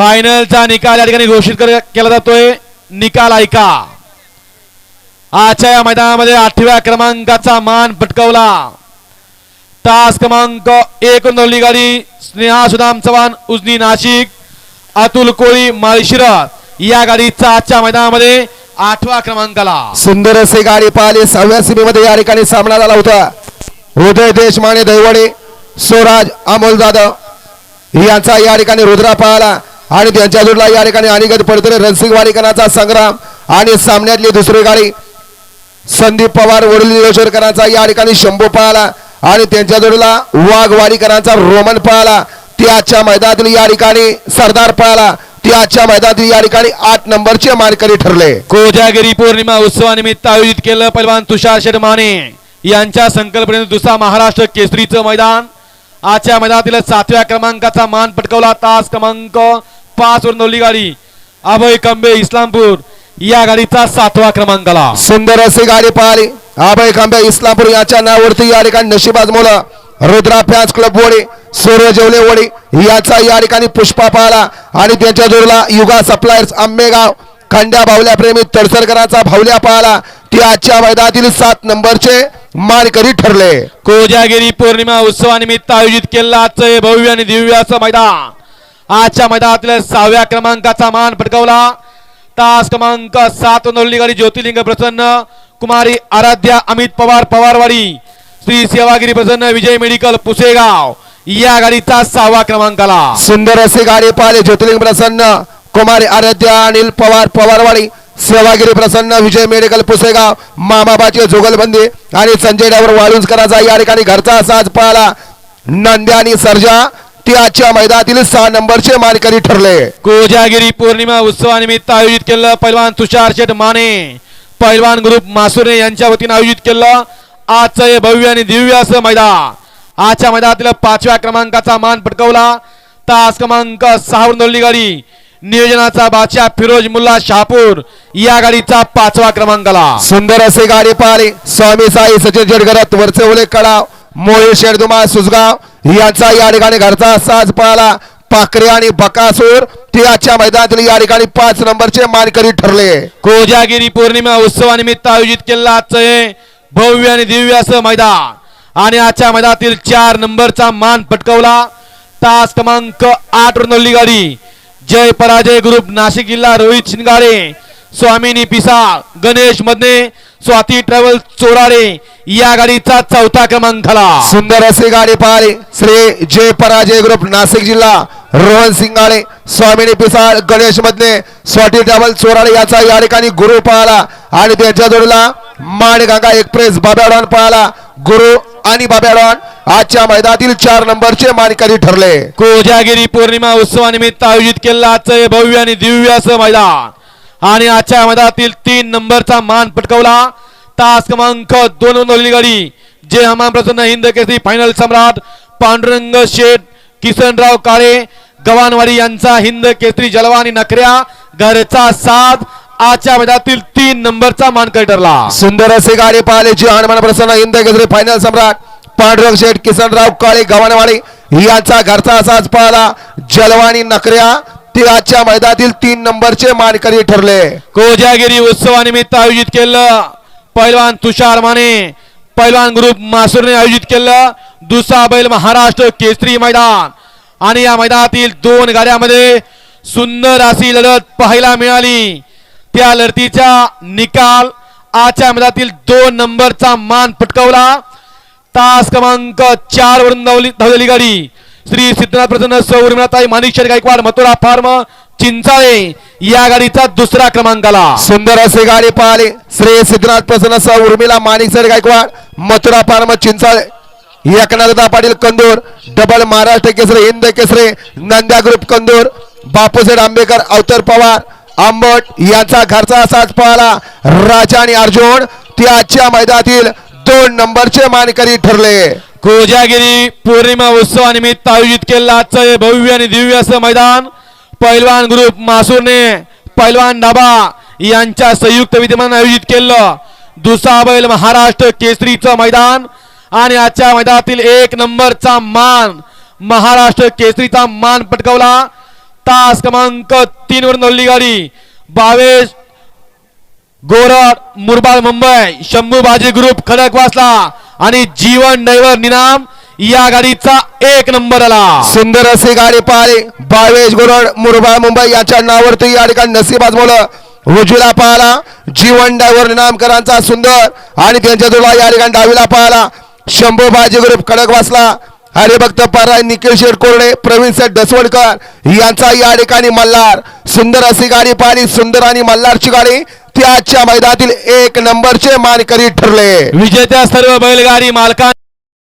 फायनलचा निकाल या ठिकाणी घोषित केला जातोय. निकाल ऐका. आजच्या या मैदानामध्ये आठव्या क्रमांकाचा मान पटकावला. तास क्रमांक एक नवली गाडी स्नेहा सुदाम चव्हाण उजनी नाशिक अतुल कोळी माळशिरस या गाडीचा आजच्या मैदानामध्ये आठवा क्रमांकाला सुंदर असे गाडी पाहिली. सहाव्या सीमेमध्ये या ठिकाणी सामना झाला होता. हृदय देशमाने दैवडे स्वराज अमोल जाधव यांचा या ठिकाणी रुद्रा पाहिला. आणि त्यांच्या जोडला या ठिकाणी अनिगत पडतोय रणसिंग वाडीकरांचा संग्राम आणि सामन्यातली दुसरी गाडी संदीप पवार वडील निळेश्वरकरांचा या ठिकाणी शंभू पळाला आणि त्यांच्या जोडीला वाघ वाडीकरांचा रोमन पळाला. ती आजच्या मैदानातील या ठिकाणी सरदार पळाला. ती आजच्या मैदानातील या ठिकाणी आठ नंबरचे मानकरी ठरले. कोजागिरी पौर्णिमा उत्सवानिमित्त आयोजित केलं पलवान तुषार शर्माने यांच्या संकल्पनेने दुसरा महाराष्ट्र केसरीचं मैदान. आजच्या मैदानातील सातव्या क्रमांकाचा मान पटकवला तास क्रमांक पाच वर नवली गाडी. अभय कंबे इस्लामपूर. या गाडीचा सातवा क्रमांकाला सुंदर अशी गाडी पाहिली. अभय खांबे इस्लामपूर याच्या नावावरती या ठिकाणी नशिबाज मुलं. रुद्रा फॅन्स क्लब वडी सूर्य जेवले वडी याचा या ठिकाणी पुष्पा पाहला. आणि त्यांच्या जोडला युगा सप्लायर्स आंबेगाव खंड्या बावल्या प्रेमी तडसरकरांचा भावल्या पाहला. ती आजच्या मैदानातील सात नंबरचे मानकरी ठरले. कोजागिरी पौर्णिमा उत्सवानिमित्त आयोजित केलेलं आजचं हे भव्य आणि दिव्य असं मैदान. आजच्या मैदानातील सहाव्या क्रमांकाचा मान पटकावला. तास क्रमांक सात नोंदणी गाडी ज्योतिर्लिंग प्रसन्न कुमारी आराध्या अमित पवार पवारवाडी. श्री सेवागिरी प्रसन्न विजय मेडिकल पुसेगाव. या गाडीचा सहावा क्रमांकाला. सुंदर अशी गाडी पाहिले ज्योतिर्लिंग प्रसन्न कुमारी आराध्या अनिल पवार पवारवाडी. सेवागिरी प्रसन्न विजय मेडिकल पुसेगाव. मामाबाची जुगलबंदी आणि संजय डावर वाळुंजकरांचा या ठिकाणी घरचा साज पाहिला नंद्या आणि सर्जा ती आजच्या मैदानातील सहा नंबरचे मानकरी ठरले. कोजागिरी पौर्णिमा उत्सवानिमित्त आयोजित केलं पैलवान तुषार शेठ माने. पैलवान ग्रुप मासुरे यांच्या वतीने आयोजित केलं आजचं हे भव्य आणि दिव्य असं मैदान. आजच्या मैदानातील पाचव्या क्रमांकाचा मान पटकावला. तास क्रमांक सहावर नोंदणी गाडी नियोजनाचा बादशाह फिरोज मुल्ला शहापूर या गाडीचा पाचवा क्रमांकाला. सुंदर असे गाडी पाहिली. स्वामी साई सचिन जडगरत वरचेवले कडाव. मोळे शेडदुमा सुजगाव यांचा या ठिकाणी घरचा साज पळाला. पाखरे आणि बकासूर तिळाच्या मैदानातील या ठिकाणी पाच नंबरचे मानकरी ठरले. कोजागिरी पौर्णिमा उत्सवानिमित्त आयोजित केलेला आजचं हे भव्य आणि दिव्य असं मैदान. आणि आजच्या मैदानातील चार नंबरचा मान पटकवला. तास क्रमांक आठ वर गाडी. जय पराजय ग्रुप नाशिक जिल्हा रोहित शिंगारे स्वामिनी पिसाळ गणेश मधने स्वाती ट्रॅव्हल चोराडे या गाडीचा चौथा क्रमांकाला सुंदर अशी गाडी पाहिली श्री जय पराजय ग्रुप नाशिक जिल्हा रोहन सिंगाळे स्वामिनी पिसाळ गणेश मधने स्वाटी ट्रॅव्हल चोराळे याचा या ठिकाणी गुरु पाहला आणि त्यांच्या जोडीला माणगंगा एक्सप्रेस बाब्याडॉन पाहला गुरु आणि बाब्याडॉन आजच्या मैदानातील चार नंबरचे मानकरी ठरले. कोजागिरी पौर्णिमा उत्सवानिमित्त आयोजित केलेलं आजचं भव्य आणि दिव्य असं मैदान. आणि आजच्या मैदानातील तीन नंबरचा मान पटकवला. तास क्रमांक दोन नोंदणी गाडी. जे हमान प्रसन्न हिंद केसरी फायनल सम्राट पांडुरंग शेठ किसनराव काळे गवानवाडी यांचा हिंद केसरी जलवा आणि नखऱ्या घरचा साथ आजच्या मैदानातील तीन नंबरचा मानकरी ठरला सुंदर असे गाडी पाहिले जे हनुमान प्रसन्न हिंद केसरी फायनल सम्राट पांडुरंग शेठ किसनराव काळे गव्हाणवाडी यांचा घरचा साज पाहिला. जलवाणी नकऱ्या तिळाच्या मैदानातील तीन नंबरचे मानकरी ठरले. कोजागिरी उत्सवानिमित्त आयोजित केलं पैलवान तुषार माने. पैलवान ग्रुप मासुरने आयोजित केलं दुसरा बैल महाराष्ट्र केसरी मैदान. आणि या मैदानातील दोन गाड्यामध्ये सुंदर अशी लढत पाहायला मिळाली. त्या लढतीचा निकाल आजच्या मैदानातील दोन नंबरचा मान पटकावला. तास क्रमांक चार वरून धावली धावलेली गाडी. श्री सिद्धनाथ प्रसन्न सौर्मिळाताई माणिकशेठ गायकवाड मथुरा फार्म चिंचाळे या गाडीचा दुसरा क्रमांक आला. सुंदर असे गाडी पाहिले. श्री सिद्धनाथ प्रसन्न सह उर्मिला माणिक सर गायकवाड मथुरा फार्म चिंचाळे. एकनाथदा पाटील कंदूर डबल महाराष्ट्र केसरे हिंद केसरे नंद्या ग्रुप कंदूर बापूसाहेब आंबेकर अवतर पवार आंबट यांचा घरचा असाच पाहला. राजा आणि अर्जुन ते आजच्या मैदानातील दोन नंबरचे मानकरी ठरले. कोजागिरी पौर्णिमा उत्सवानिमित्त आयोजित केलेलं आजचं हे भव्य आणि दिव्य असं मैदान पैलवान ग्रुप मासूरने पैलवान डाबा यांच्या संयुक्त विद्यमान आयोजित केलं. दुसरा बैल महाराष्ट्र केसरीचं मैदान आणि आजच्या मैदानातील एक नंबरचा मान महाराष्ट्र केसरीचा मान पटकवला. तास क्रमांक तीन वर नोंदली गाडी. बावेश गोरड मुरबाड मुंबई शंभू बाजी ग्रुप खडकवासला आणि जीवन ड्रायव्हर निनाम या गाडीचा एक नंबर आला सुंदर अशी गाडी पाहिली बावेश गोरड मुरबा मुंबई यांच्या नावावरती या ठिकाणी नसीब आजमवलं उजवीला पाहला जीवन डायव्हर निनामकरांचा सुंदर. आणि त्यांच्या तुला या ठिकाणी डावीला पाहला शंभू बाजी ग्रुप कडक वाचला हरिभक्त पराय निखिल शेठ कोरडे प्रवीण सेठ डसवडकर यांचा या ठिकाणी मल्हार. सुंदर अशी गाडी पाहिली सुंदर आणि मल्हारची गाडी. त्याच्या मैदानातील एक नंबरचे मानकरी ठरले. विजेत्या सर्व बैलगाडी मालकांना